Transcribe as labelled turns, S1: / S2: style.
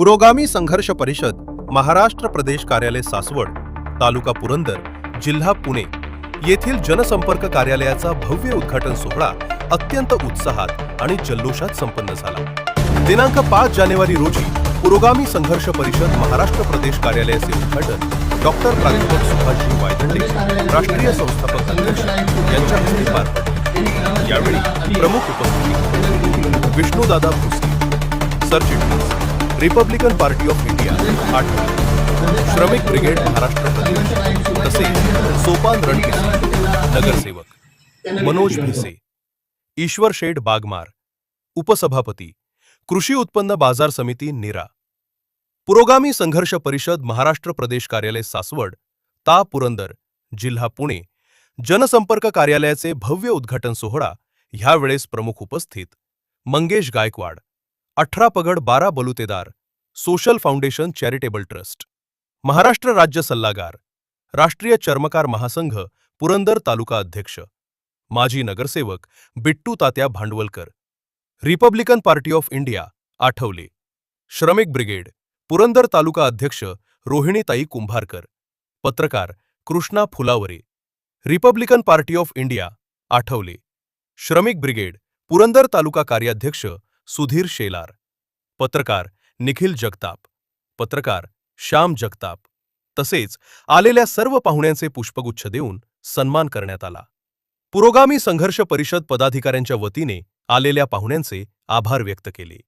S1: पुरोगामी संघर्ष परिषद महाराष्ट्र प्रदेश कार्यालय सासवड तालुका पुरंदर जिल्हा पुणे येथील जनसंपर्क कार्यालयाचा भव्य उद्घाटन सोहळा अत्यंत उत्साहात आणि जल्लोषात संपन्न झाला. दिनांक पाच जानेवारी रोजी पुरोगामी संघर्ष परिषद महाराष्ट्र प्रदेश कार्यालयाचे उद्घाटन डॉक्टर प्राध्यापक सुभाषजी वायदंडे राष्ट्रीय संस्थापक अध्यक्ष यांच्या हस्ते पार पडले. यावेळी प्रमुख उपस्थिती विष्णुदादा भोसले सरचिटणीस Republican Party of India Athawale. Shramik Brigade Maharashtra प्रदेश तसेच सोपान रणकिसे नगरसेवक. मनोज भिसे ईश्वर शेठ बागमार उपसभापती कृषी उत्पन्न बाजार समिती निरा. पुरोगामी संघर्ष परिषद महाराष्ट्र प्रदेश कार्यालय सासवड ता पुरंदर जिल्हा पुणे जनसंपर्क कार्यालयाचे भव्य उद्घाटन सोहळा ह्यावेळेस प्रमुख उपस्थित मंगेश गायकवाड अठरा पगड बारा बलुतेदार, social foundation charitable trust, Maharashtra राज्य सल्लागार, राष्ट्रीय चर्मकार महासंघ, पुरंदर तालुका अध्यक्ष, माजी नगरसेवक Bittu Tatya Bhandawalkar, Republican Party of India Athawale, Shramik Brigade, Purandar taluka अध्यक्ष रोहिणीताई कुंभारकर, पत्रकार Krishna Phulaware, Republican Party of India Athawale, Shramik Brigade, Purandar तालुका कार्याध्यक्ष सुधीर शेलार पत्रकार निखिल जगताप पत्रकार श्याम जगताप. तसेच आलेल्या सर्व पाहुण्यांचे पुष्पगुच्छ देऊन सन्मान करण्यात आला. पुरोगामी संघर्ष परिषद पदाधिकाऱ्यांच्या वतीने आलेल्या पाहुण्यांचे आभार व्यक्त केले.